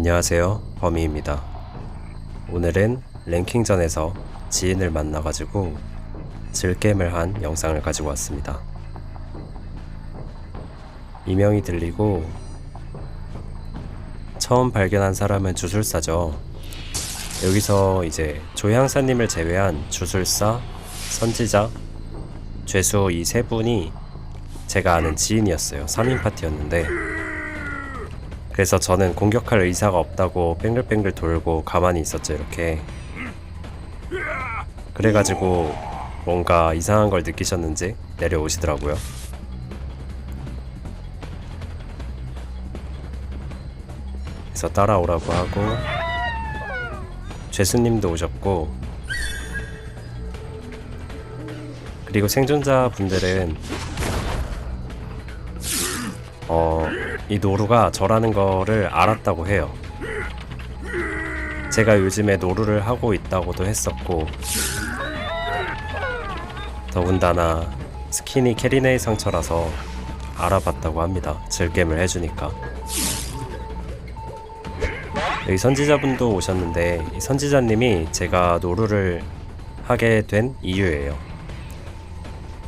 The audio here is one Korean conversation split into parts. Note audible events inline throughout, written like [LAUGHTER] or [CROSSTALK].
안녕하세요. 범이입니다. 오늘은 랭킹전에서 지인을 만나가지고 즐겜을 한 영상을 가지고 왔습니다. 이명이 들리고 처음 발견한 사람은 주술사죠. 여기서 이제 조향사님을 제외한 주술사, 선지자, 죄수 이 세 분이 제가 아는 지인이었어요. 3인 파티였는데 그래서 저는 공격할 의사가 없다고 뱅글뱅글 돌고 가만히 있었죠 이렇게. 그래가지고 뭔가 이상한 걸 느끼셨는지 내려오시더라고요. 그래서 따라오라고 하고 죄수님도 오셨고 그리고 생존자 분들은 이 노루가 저라는 거를 알았다고 해요. 제가 요즘에 노루를 하고 있다고도 했었고, 더군다나 스킨이 캐리네이 상처라서 알아봤다고 합니다. 즐겜을 해주니까. 여기 선지자분도 오셨는데, 이 선지자님이 제가 노루를 하게 된 이유예요.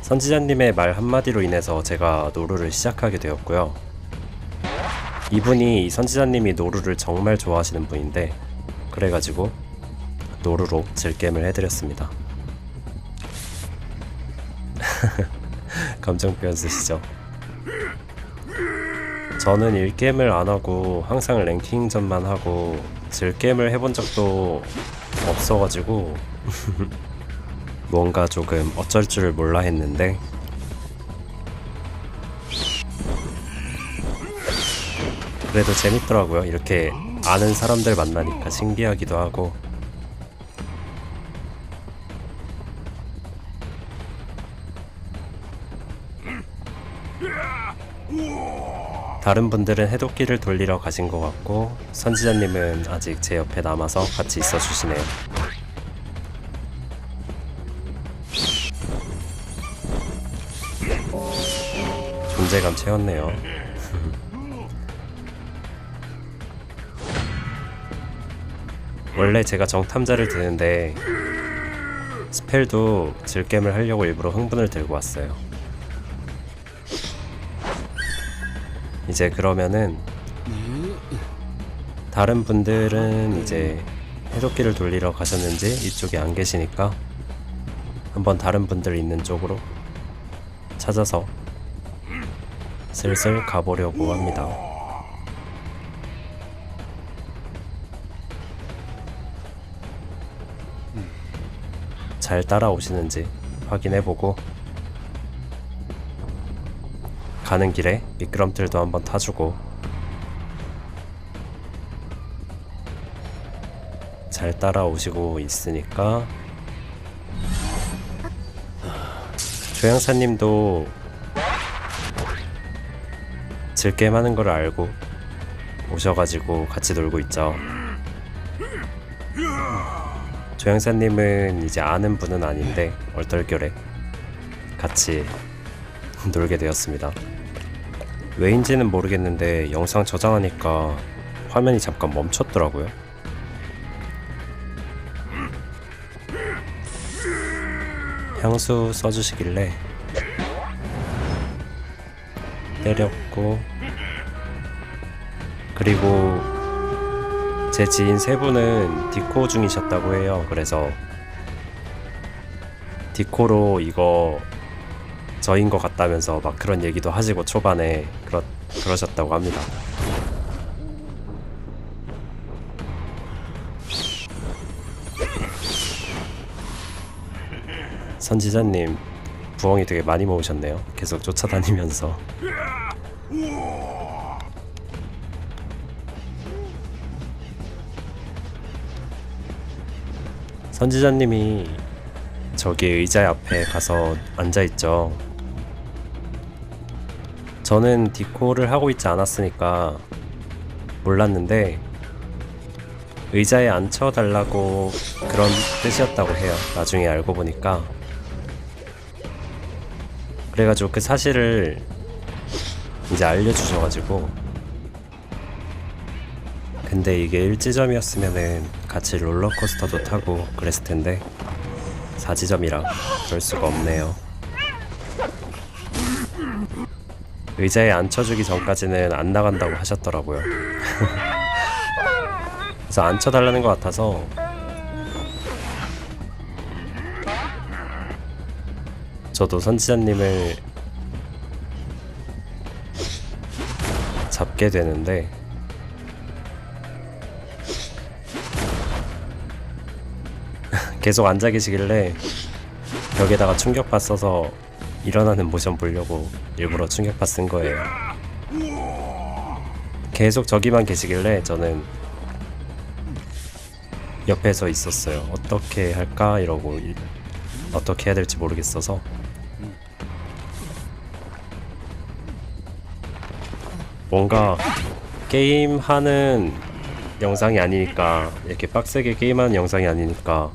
선지자님의 말 한마디로 인해서 제가 노루를 시작하게 되었고요. 이분이 이 선지자님이 노루를 정말 좋아하시는 분인데 그래가지고 노루로 즐겜을 해드렸습니다. [LAUGHS] 감정 표현 쓰시죠? 저는 일겜을 안 하고 항상 랭킹전만 하고 즐겜을 해본 적도 없어가지고 [LAUGHS] 뭔가 조금 어쩔 줄 몰라 했는데 그래도 재밌더라고요. 이렇게 아는 사람들 만나니까 신기하기도 하고 다른 분들은 해독기를 돌리러 가신 것 같고 선지자님은 아직 제 옆에 남아서 같이 있어 주시네요. 존재감 채웠네요. [LAUGHS] 원래 제가 정탐자를 드는데 스펠도 즐겜을 하려고 일부러 흥분을 들고 왔어요. 이제 그러면은 다른 분들은 이제 해독기를 돌리러 가셨는지 이쪽에 안 계시니까 한번 다른 분들 있는 쪽으로 찾아서 슬슬 가보려고 합니다. 잘 따라오시는지 확인해보고 가는 길에 미끄럼틀도 한번 타주고 잘 따라오시고 있으니까 조향사님도 즐겜 하는 걸 알고 오셔가지고 같이 놀고 있죠. 조향사님은 이제 아는 분은 아닌데 얼떨결에 같이 놀게 되었습니다. 왜인지는 모르겠는데 영상 저장하니까 화면이 잠깐 멈췄더라고요. 향수 써주시길래 때렸고 그리고 제 지인 세 분은 디코 중이셨다고 해요. 그래서 디코로 이거 저인 것 같다면서 막 그런 얘기도 하시고 초반에 그러, 그러셨다고 합니다. 선지자님 부엉이 되게 많이 모으셨네요. 계속 쫓아다니면서. 선지자님이 저기 의자 앞에 가서 앉아있죠. 저는 디코를 하고 있지 않았으니까 몰랐는데 의자에 앉혀달라고 그런 뜻이었다고 해요. 나중에 알고 보니까. 그래가지고 그 사실을 이제 알려주셔가지고 그 근데 이게 일지점이었으면은 같이 롤러코스터도 타고 그랬을 텐데 4지점이라 그럴 수가 없네요. 의자에 앉혀주기 전까지는 안 나간다고 하셨더라고요. [LAUGHS] 그래서 앉혀달라는 것 같아서 저도 선지자님을 잡게 되는데 계속 앉아 계시길래 벽에다가 충격파 써서 일어나는 모션 보려고 일부러 충격파 쓴 거예요. 계속 저기만 계시길래 저는 옆에서 있었어요. 어떻게 할까 이러고 일- 어떻게 해야 될지 모르겠어서 뭔가 게임하는 영상이 아니니까 이렇게 빡세게 게임하는 영상이 아니니까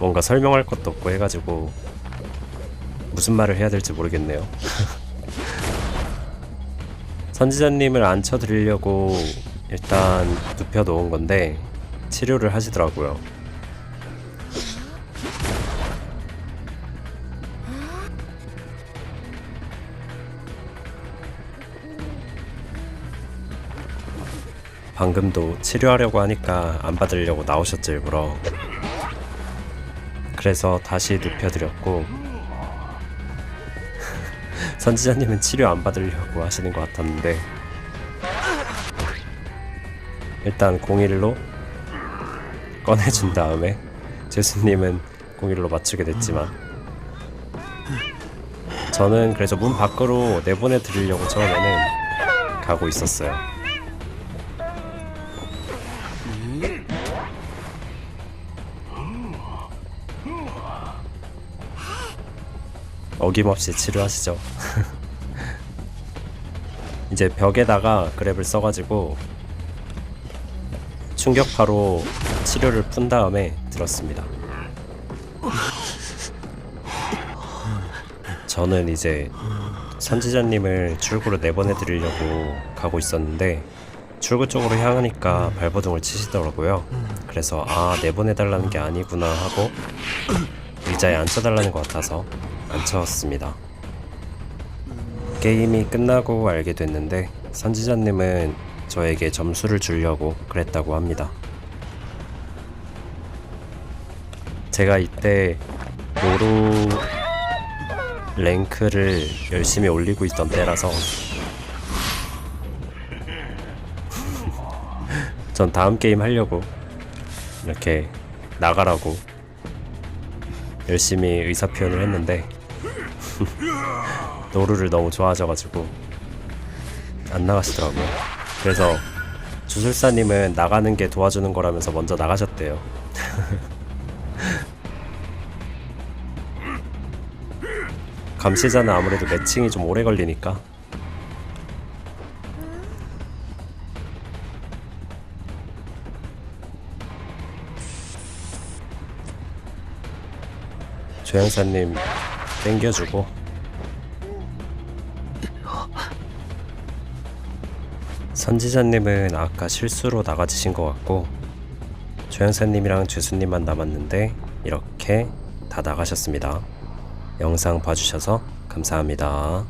뭔가 설명할 것도 없고 해가지고 무슨 말을 해야 될지 모르겠네요. [LAUGHS] 선지자님을 앉혀드리려고 일단 눕혀 놓은 건데 치료를 하시더라고요. 방금도 치료하려고 하니까 안 받으려고 나오셨죠 일부러 그래서 다시 눕혀드렸고 [LAUGHS] 선지자님은 치료 안 받으려고 하시는 것 같았는데 일단 01로 꺼내준 다음에 재수님은 01로 맞추게 됐지만 저는 그래서 문 밖으로 내보내 드리려고 처음에는 가고 있었어요. 어김없이 치료하시죠. [LAUGHS] 이제 벽에다가 그랩을 써가지고 충격파로 치료를 푼 다음에 들었습니다. 저는 이제 선지자님을 출구로 내보내 드리려고 가고 있었는데 출구 쪽으로 향하니까 발버둥을 치시더라고요. 그래서 아 내보내 달라는 게 아니구나 하고 의자에 앉혀달라는 것 같아서 앉혀왔습니다. 게임이 끝나고 알게 됐는데 선지자님은 저에게 점수를 주려고 그랬다고 합니다. 제가 이때 노루 랭크를 열심히 올리고 있던 때라서 [LAUGHS] 전 다음 게임 하려고 이렇게 나가라고 열심히 의사 표현을 했는데 [LAUGHS] 노루를 너무 좋아하셔가지고 안 나가시더라고요. 그래서 주술사님은 나가는 게 도와주는 거라면서 먼저 나가셨대요. [LAUGHS] 감시자는 아무래도 매칭이 좀 오래 걸리니까 조영사님 땡겨주고 선지자님은 아까 실수로 나가지신 것 같고 조영사님이랑 죄수님만 남았는데 이렇게 다 나가셨습니다. 영상 봐주셔서 감사합니다.